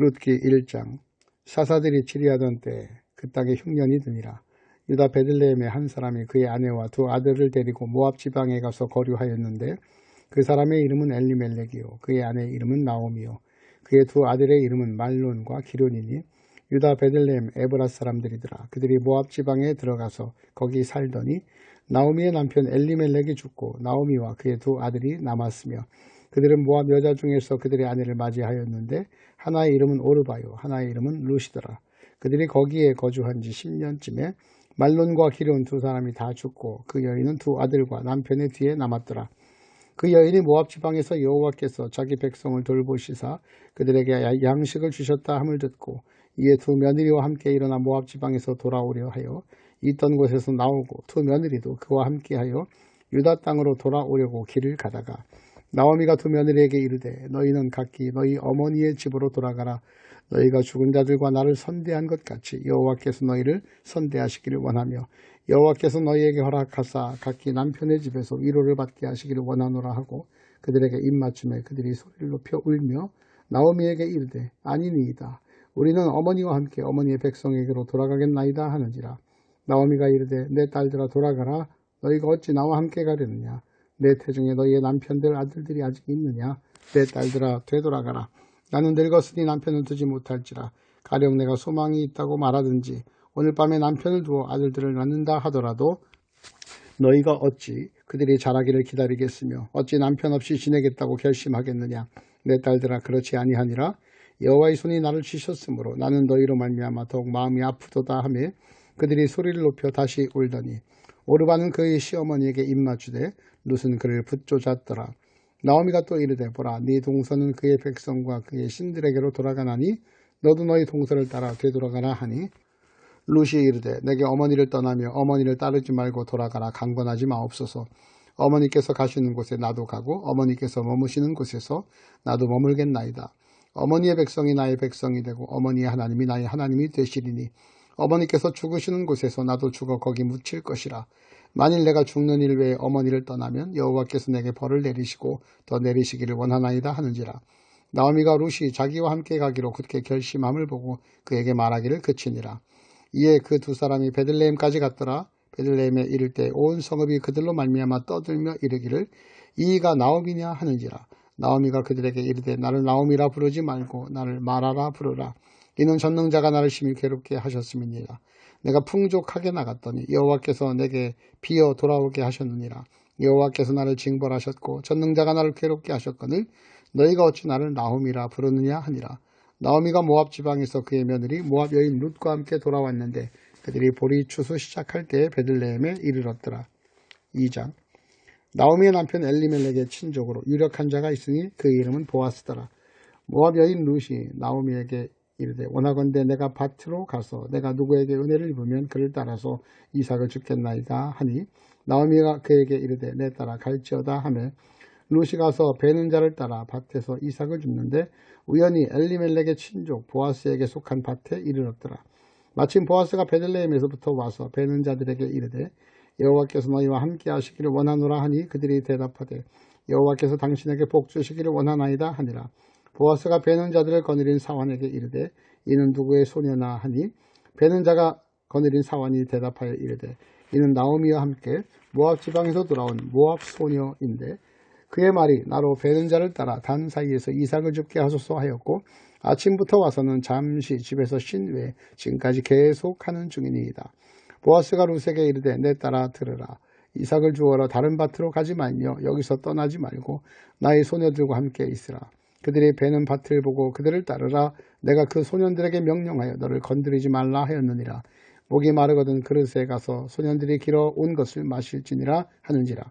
룻기 1장. 사사들이 치리하던 때 그 땅에 흉년이 드니라. 유다 베들레헴의 한 사람이 그의 아내와 두 아들을 데리고 모압 지방에 가서 거류하였는데 그 사람의 이름은 엘리멜렉이요. 그의 아내의 이름은 나오미요. 그의 두 아들의 이름은 말론과 기론이니 유다 베들레헴 에브라 사람들이더라. 그들이 모압 지방에 들어가서 거기 살더니 나오미의 남편 엘리멜렉이 죽고 나오미와 그의 두 아들이 남았으며 그들은 모압 여자 중에서 그들의 아내를 맞이하였는데 하나의 이름은 오르바요 하나의 이름은 루시더라 그들이 거기에 거주한 지 10년쯤에 말론과 기르온 두 사람이 다 죽고 그 여인은 두 아들과 남편의 뒤에 남았더라. 그 여인이 모압 지방에서 여호와께서 자기 백성을 돌보시사 그들에게 양식을 주셨다 함을 듣고 이에 두 며느리와 함께 일어나 모압 지방에서 돌아오려 하여 있던 곳에서 나오고 두 며느리도 그와 함께하여 유다 땅으로 돌아오려고 길을 가다가 나오미가 두 며느리에게 이르되 너희는 각기 너희 어머니의 집으로 돌아가라. 너희가 죽은 자들과 나를 선대한 것 같이 여호와께서 너희를 선대하시기를 원하며 여호와께서 너희에게 허락하사 각기 남편의 집에서 위로를 받게 하시기를 원하노라 하고 그들에게 입맞춤에 그들이 소리를 높여 울며 나오미에게 이르되 아니니이다. 우리는 어머니와 함께 어머니의 백성에게로 돌아가겠나이다 하는지라. 나오미가 이르되 내 딸들아 돌아가라. 너희가 어찌 나와 함께 가려느냐 내 태중에 너희의 남편들 아들들이 아직 있느냐? 내 딸들아 되돌아가라. 나는 늙었으니 남편을 두지 못할지라. 가령 내가 소망이 있다고 말하든지 오늘 밤에 남편을 두어 아들들을 낳는다 하더라도 너희가 어찌 그들이 자라기를 기다리겠으며 어찌 남편 없이 지내겠다고 결심하겠느냐? 내 딸들아 그렇지 아니하니라. 여호와의 손이 나를 치셨으므로 나는 너희로 말미암아 더욱 마음이 아프도다 하며 그들이 소리를 높여 다시 울더니 오르바는 그의 시어머니에게 입맞추되 룻은 그를 붙조잡더라. 나오미가 또 이르되 보라 네 동서는 그의 백성과 그의 신들에게로 돌아가나니 너도 너희 동서를 따라 되돌아가라 하니. 루시 이르되 내게 어머니를 떠나며 어머니를 따르지 말고 돌아가라. 강권하지 마옵소서. 어머니께서 가시는 곳에 나도 가고 어머니께서 머무시는 곳에서 나도 머물겠나이다. 어머니의 백성이 나의 백성이 되고 어머니의 하나님이 나의 하나님이 되시리니 어머니께서 죽으시는 곳에서 나도 죽어 거기 묻힐 것이라 만일 내가 죽는 일 외에 어머니를 떠나면 여호와께서 내게 벌을 내리시고 더 내리시기를 원하나이다 하는지라. 나오미가 룻이 자기와 함께 가기로 그렇게 결심함을 보고 그에게 말하기를 그치니라. 이에 그 두 사람이 베들레헴까지 갔더라. 베들레헴에 이를 때 온 성읍이 그들로 말미암아 떠들며 이르기를 이가 나오미냐 하는지라. 나오미가 그들에게 이르되 나를 나오미라 부르지 말고 나를 말하라 부르라. 이는 전능자가 나를 심히 괴롭게 하셨음이니라. 내가 풍족하게 나갔더니 여호와께서 내게 비어 돌아오게 하셨느니라. 여호와께서 나를 징벌하셨고 전능자가 나를 괴롭게 하셨거늘 너희가 어찌 나를 나홈이라 부르느냐 하니라. 나오미가 모압 지방에서 그의 며느리 모압 여인 룻과 함께 돌아왔는데 그들이 보리 추수 시작할 때 베들레헴에 이르렀더라. 2장 나오미의 남편 엘리멜렉의 친족으로 유력한 자가 있으니 그 이름은 보아스더라. 모압 여인 룻이 나오미에게 이르되 원하건대 내가 밭으로 가서 내가 누구에게 은혜를 입으면 그를 따라서 이삭을 죽겠나이다 하니 나오미가 그에게 이르되 내 따라 갈지어다 하매 루시 가서 베는 자를 따라 밭에서 이삭을 줍는데 우연히 엘리멜렉의 친족 보아스에게 속한 밭에 이르렀더라. 마침 보아스가 베들레헴에서부터 와서 베는 자들에게 이르되 여호와께서 너희와 함께 하시기를 원하노라 하니 그들이 대답하되 여호와께서 당신에게 복 주시기를 원하나이다 하니라. 보아스가 베는 자들을 거느린 사환에게 이르되 이는 누구의 소녀나 하니 베는 자가 거느린 사환이 대답하여 이르되 이는 나오미와 함께 모압 지방에서 돌아온 모압 소녀인데 그의 말이 나로 베는 자를 따라 단 사이에서 이삭을 죽게 하소서 하였고 아침부터 와서는 잠시 집에서 쉰 후에 지금까지 계속하는 중이니이다. 보아스가 루세게 이르되 내 따라 들으라. 이삭을 주어러 다른 밭으로 가지 말며 여기서 떠나지 말고 나의 소녀들과 함께 있으라. 그들이 베는 밭을 보고 그들을 따르라. 내가 그 소년들에게 명령하여 너를 건드리지 말라 하였느니라. 목이 마르거든 그릇에 가서 소년들이 길어 온 것을 마실지니라 하는지라.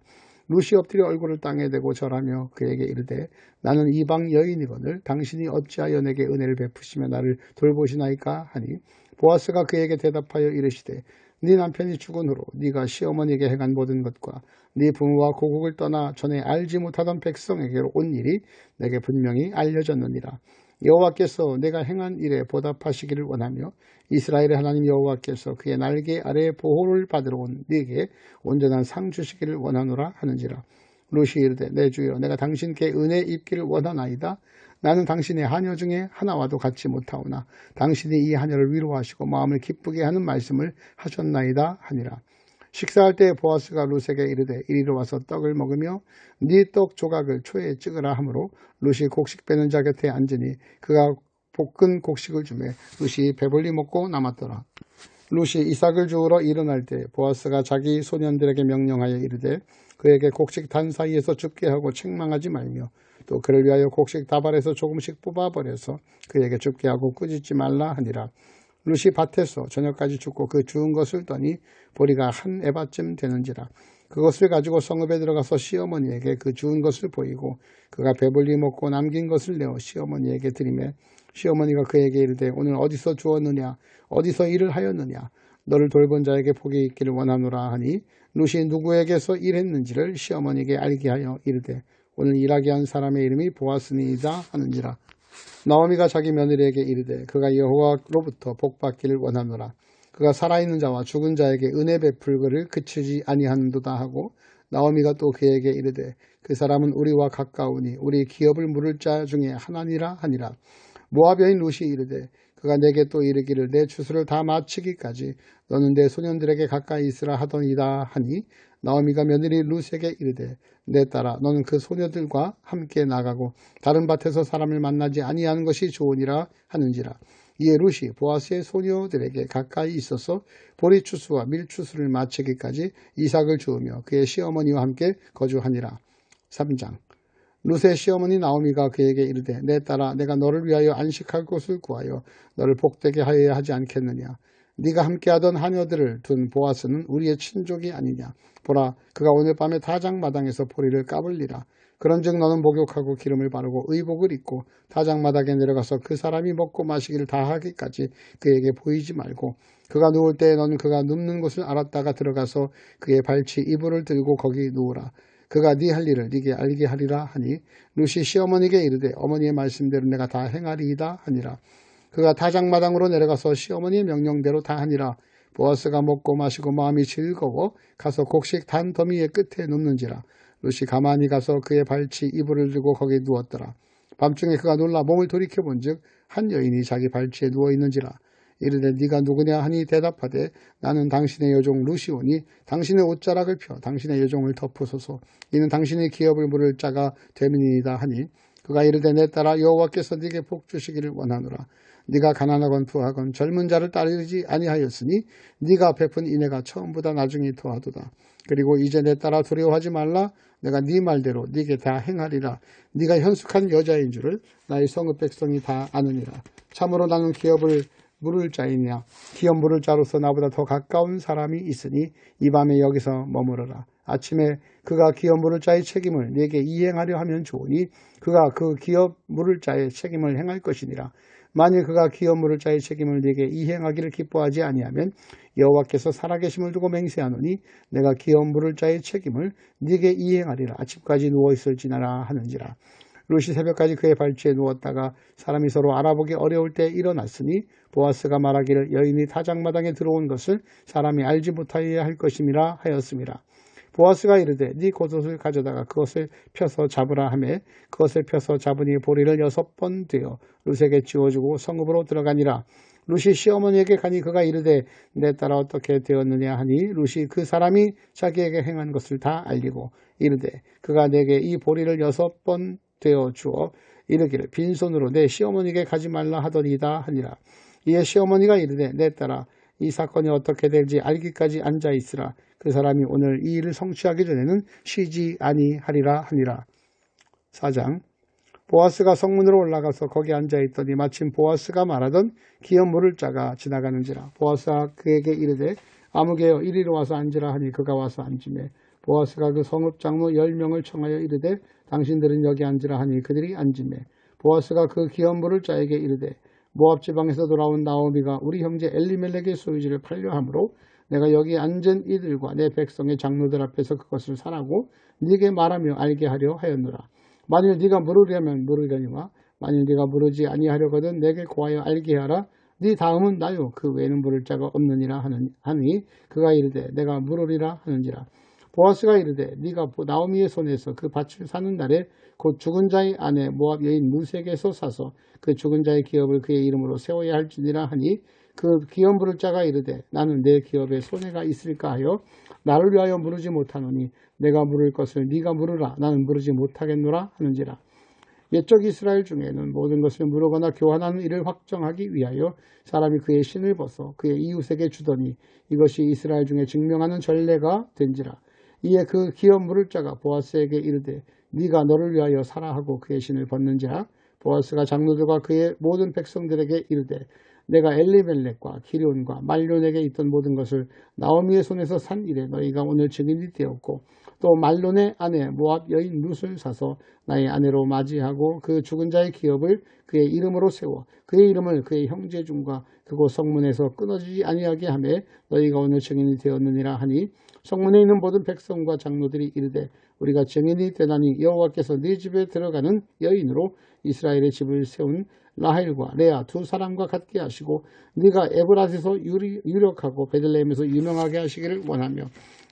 루시 엎드려 얼굴을 땅에 대고 절하며 그에게 이르되 나는 이방 여인이거늘 당신이 어찌하여 내게 은혜를 베푸시며 나를 돌보시나이까 하니 보아스가 그에게 대답하여 이르시되 네 남편이 죽은 후로 네가 시어머니에게 행한 모든 것과 네 부모와 고국을 떠나 전에 알지 못하던 백성에게로 온 일이 내게 분명히 알려졌느니라. 여호와께서 내가 행한 일에 보답하시기를 원하며 이스라엘의 하나님 여호와께서 그의 날개 아래 보호를 받으러 온 네게 온전한 상 주시기를 원하노라 하는지라. 루시 이르되 내 주여 내가 당신께 은혜 입기를 원하나이다. 나는 당신의 하녀 중에 하나와도 같이 못하오나 당신이 이 하녀를 위로하시고 마음을 기쁘게 하는 말씀을 하셨나이다 하니라. 식사할 때 보아스가 룻에게 이르되 이리로 와서 떡을 먹으며 네 떡 조각을 초에 찍으라 하므로 룻이 곡식 빼는 자 곁에 앉으니 그가 볶은 곡식을 주매 룻이 배불리 먹고 남았더라. 룻이 이삭을 주우러 일어날 때 보아스가 자기 소년들에게 명령하여 이르되 그에게 곡식 단 사이에서 줍게 하고 책망하지 말며 또 그를 위하여 곡식 다발에서 조금씩 뽑아버려서 그에게 줍게 하고 꾸짖지 말라 하니라. 룻이 밭에서 저녁까지 죽고 그 주운 것을 떠니 보리가 한 에바쯤 되는지라. 그것을 가지고 성읍에 들어가서 시어머니에게 그 주운 것을 보이고 그가 배불리 먹고 남긴 것을 내어 시어머니에게 드리매 시어머니가 그에게 이르되 오늘 어디서 주었느냐 어디서 일을 하였느냐 너를 돌본 자에게 복이 있기를 원하노라 하니 룻이 누구에게서 일했는지를 시어머니에게 알게 하여 이르되 오늘 일하게 한 사람의 이름이 보았으니이다 하는지라. 나오미가 자기 며느리에게 이르되 그가 여호와로부터 복받기를 원하노라. 그가 살아있는 자와 죽은 자에게 은혜 베풀거를 그치지 아니하는도다 하고 나오미가 또 그에게 이르되 그 사람은 우리와 가까우니 우리 기업을 물을 자 중에 하나니라 하니라. 여인 룻이 이르되 그가 내게 또 이르기를 내 추수를 다 마치기까지 너는 내 소년들에게 가까이 있으라 하더니다 하니 나오미가 며느리 룻에게 이르되 내 딸아 너는 그 소녀들과 함께 나가고 다른 밭에서 사람을 만나지 아니하는 것이 좋으니라 하는지라. 이에 룻이 보아스의 소녀들에게 가까이 있어서 보리 추수와 밀 추수를 마치기까지 이삭을 주우며 그의 시어머니와 함께 거주하니라. 3장. 룻의 시어머니 나오미가 그에게 이르되 내 딸아 내가 너를 위하여 안식할 곳을 구하여 너를 복되게 하여야 하지 않겠느냐 네가 함께하던 하녀들을 둔 보아스는 우리의 친족이 아니냐. 보라 그가 오늘 밤에 타작마당에서 보리를 까불리라. 그런즉 너는 목욕하고 기름을 바르고 의복을 입고 타작마당에 내려가서 그 사람이 먹고 마시기를 다 하기까지 그에게 보이지 말고 그가 누울 때 너는 그가 눕는 곳을 알았다가 들어가서 그의 발치 이불을 들고 거기 누우라. 그가 네 할 일을 네게 알게 하리라 하니 루시 시어머니에게 이르되 어머니의 말씀대로 내가 다 행하리이다 하니라 그가 타작마당으로 내려가서 시어머니의 명령대로 다 하니라. 보아스가 먹고 마시고 마음이 즐거워 가서 곡식 단 더미의 끝에 눕는지라. 루시 가만히 가서 그의 발치 이불을 들고 거기 누웠더라. 밤중에 그가 놀라 몸을 돌이켜 본즉 한 여인이 자기 발치에 누워 있는지라. 이르되 네가 누구냐 하니 대답하되 나는 당신의 여종 루시오니 당신의 옷자락을 펴 당신의 여종을 덮으소서. 이는 당신의 기업을 물을 자가 됨이니이다 하니 그가 이르되 내 딸아 여호와께서 네게 복 주시기를 원하노라 네가 가난하건 부하건 젊은 자를 따르지 아니하였으니 네가 베푼 인애가 처음보다 나중에 더하도다. 그리고 이제 내 딸아 두려워하지 말라. 내가 네 말대로 네게 다 행하리라. 네가 현숙한 여자인 줄을 나의 성읍 백성이 다 아느니라. 참으로 나는 기업을 물을 자이냐 기업 물을 자로서 나보다 더 가까운 사람이 있으니 이 밤에 여기서 머무르라. 아침에 그가 기업 물을 자의 책임을 내게 이행하려 하면 좋으니 그가 그 기업 물을 자의 책임을 행할 것이니라 만일 그가 기업 물을 자의 책임을 내게 이행하기를 기뻐하지 아니하면 여호와께서 살아계심을 두고 맹세하노니 내가 기업 물을 자의 책임을 네게 이행하리라 아침까지 누워 있을지나라 하는지라 루시 새벽까지 그의 발치에 누웠다가 사람이 서로 알아보기 어려울 때 일어났으니 보아스가 말하기를 여인이 타작마당에 들어온 것을 사람이 알지 못하여야 할 것임이라 하였습니다. 보아스가 이르되 네 겉옷을 가져다가 그것을 펴서 잡으라 하매 그것을 펴서 잡으니 보리를 여섯 번 되어 룻에게 지워주고 성읍으로 들어가니라. 룻이 시어머니에게 가니 그가 이르되 내 딸아 어떻게 되었느냐 하니 룻이 그 사람이 자기에게 행한 것을 다 알리고 이르되 그가 내게 이 보리를 여섯 번 되어 주어 이르기를 빈손으로 내 시어머니에게 가지 말라 하더니다 하니라. 이에 시어머니가 이르되 내 딸아 이 사건이 어떻게 될지 알기까지 앉아 있으라. 그 사람이 오늘 이 일을 성취하기 전에는 쉬지 아니하리라 하니라. 4장 보아스가 성문으로 올라가서 거기 앉아 있더니 마침 보아스가 말하던 기업 물을 자가 지나가는지라. 보아스가 그에게 이르되 아무개여 이리로 와서 앉으라 하니 그가 와서 앉으매 보아스가 그 성읍 장로 열 명을 청하여 이르되 당신들은 여기 앉으라 하니 그들이 앉으매 보아스가 그 기업 물을 자에게 이르되 모압 지방에서 돌아온 나오미가 우리 형제 엘리멜렉의 소유지를 팔려 함으로 내가 여기 앉은 이들과 내 백성의 장로들 앞에서 그것을 사라고 네게 말하며 알게 하려 하였노라. 만일 네가 물으려면 물으려니와 만일 네가 물으지 아니하려거든 내게 고하여 알게 하라. 네 다음은 나요 그 외에는 물을 자가 없느니라 하니 그가 이르되 내가 물으리라 하는지라 보아스가 이르되 네가 나오미의 손에서 그 밭을 사는 날에 곧 죽은 자의 아내 모압 여인 루색에서 사서 그 죽은 자의 기업을 그의 이름으로 세워야 할지니라 하니 그 기업 물을 자가 이르되 나는 내 기업에 손해가 있을까 하여 나를 위하여 물으지 못하노니 내가 물을 것을 네가 물으라. 나는 물으지 못하겠노라 하는지라. 옛적 이스라엘 중에는 모든 것을 물어거나 교환하는 일을 확정하기 위하여 사람이 그의 신을 벗어 그의 이웃에게 주더니 이것이 이스라엘 중에 증명하는 전례가 된지라 이에 그 기업 물을 자가 보아스에게 이르되 네가 너를 위하여 사라 하고 그의 신을 벗는지라? 보아스가 장로들과 그의 모든 백성들에게 이르되 내가 엘리멜렉과 기리온과 말론에게 있던 모든 것을 나오미의 손에서 산 일에 너희가 오늘 증인이 되었고 또 말론의 아내 모압 여인 룻을 사서 나의 아내로 맞이하고 그 죽은 자의 기업을 그의 이름으로 세워 그의 이름을 그의 형제 중과 그곳 성문에서 끊어지지 아니하게 하매 너희가 오늘 증인이 되었느니라 하니 성문에 있는 모든 백성과 장로들이 이르되 우리가 증인이 되나니 여호와께서 네 집에 들어가는 여인으로 이스라엘의 집을 세운 라헬과 레아 두 사람과 같게 하시고 네가 에브라스에서 유력하고 베들레헴에서 유명하게 하시기를 원하며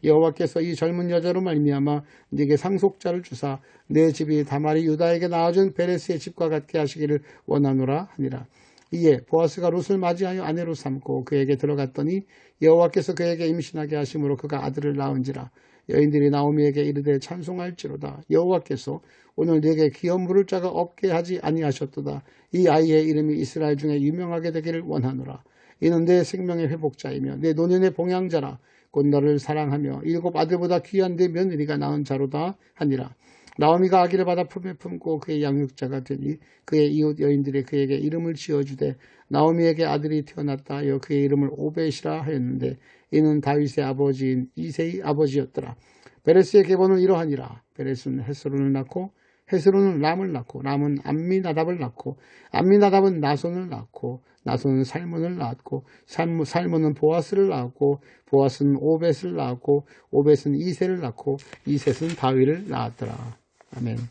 여호와께서 이 젊은 여자로 말미암아 네게 상속자를 주사 내 집이 다말이 유다에게 낳아준 베레스의 집과 같게 하시기를 원하노라 하니라 이에 보아스가 롯을 맞이하여 아내로 삼고 그에게 들어갔더니 여호와께서 그에게 임신하게 하심으로 그가 아들을 낳은지라. 여인들이 나오미에게 이르되 찬송할지로다. 여호와께서 오늘 네게 기업 물을 자가 없게 하지 아니하셨도다. 이 아이의 이름이 이스라엘 중에 유명하게 되기를 원하노라. 이는 내 생명의 회복자이며 내 노년의 봉양자라. 곧 너를 사랑하며 일곱 아들보다 귀한 내 며느리가 낳은 자로다 하니라 나오미가 아기를 받아 품에 품고 그의 양육자가 되니 그의 이웃 여인들이 그에게 이름을 지어주되 나오미에게 아들이 태어났다 하여 그의 이름을 오벳이라 하였는데 이는 다윗의 아버지인 이세의 아버지였더라. 베레스의 계보는 이러하니라. 베레스는 헤스론을 낳고 헤스론은 람을 낳고 람은 암미나답을 낳고 암미나답은 나손을 낳고 나손은 살몬을 낳았고 살몬은 보아스를 낳았고 보아스는 오벳을 낳았고 오벳은 이세를 낳고 이셋은 다윗을 낳았더라. 아멘.